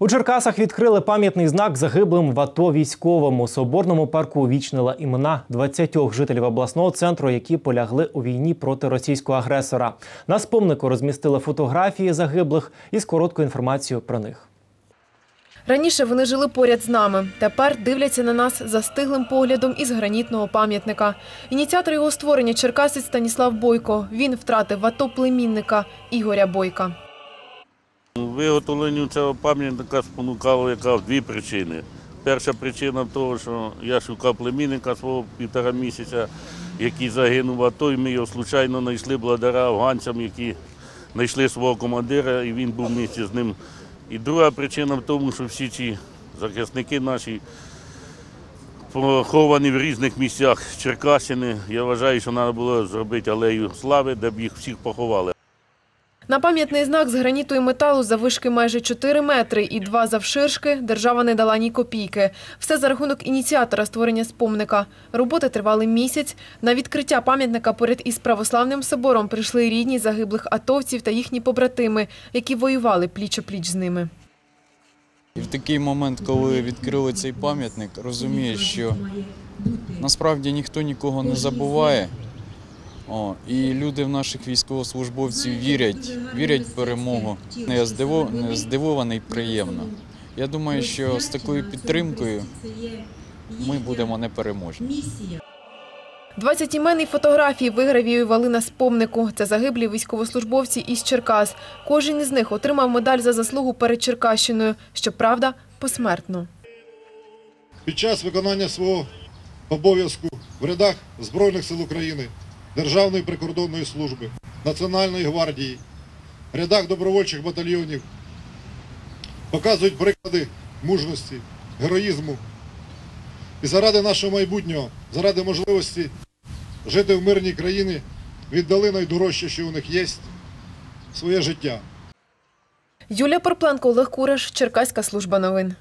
У Черкасах відкрили пам'ятний знак загиблим в АТО військовим. Соборному парку увічнила імена 20 жителів обласного центру, які полягли у війні проти російського агресора. На спомнику розмістили фотографії загиблих із короткою інформацією про них. Раніше вони жили поряд з нами. Тепер дивляться на нас застиглим поглядом із гранітного пам'ятника. Ініціатор його створення черкасець Станіслав Бойко. Він втратив в АТО племінника Ігоря Бойка. Виготовленню цього пам'ятника спонукало яка дві причини. Перша причина в тому, що я шукав племінника свого півтора місяця, який загинув в АТО, і ми його случайно знайшли благодаря афганцям, які знайшли свого командира, і він був в місті з ним. І друга причина в тому, що всі ці захисники наші поховані в різних місцях Черкащини. Я вважаю, що треба було зробити алею слави, де б їх всіх поховали. На пам'ятний знак з граніту і металу завишки майже 4 метри і два завширшки держава не дала ні копійки. Все за рахунок ініціатора створення спомника. Роботи тривали місяць. На відкриття пам'ятника поряд із православним собором прийшли рідні загиблих атовців та їхні побратими, які воювали пліч-о-пліч з ними. І в такий момент, коли відкрили цей пам'ятник, розумієш, що насправді ніхто нікого не забуває. О, і люди в наших військовослужбовців вірять, вірять в перемогу. Я здиво- здивований приємно. Я думаю, що з такою підтримкою ми будемо непереможні. 20 імен і фотографії вигравіювали на спомнику. Це загиблі військовослужбовці із Черкас. Кожен із них отримав медаль за заслугу перед Черкащиною. Щоправда, посмертно. під час виконання свого обов'язку в рядах Збройних сил України, Державної прикордонної служби, Національної гвардії, рядах добровольчих батальйонів показують приклади мужності, героїзму. І заради нашого майбутнього, заради можливості жити в мирній країні, віддали найдорожче, що у них є своє життя. Юлія Порпленко, Олег Кураш, Черкаська служба новин.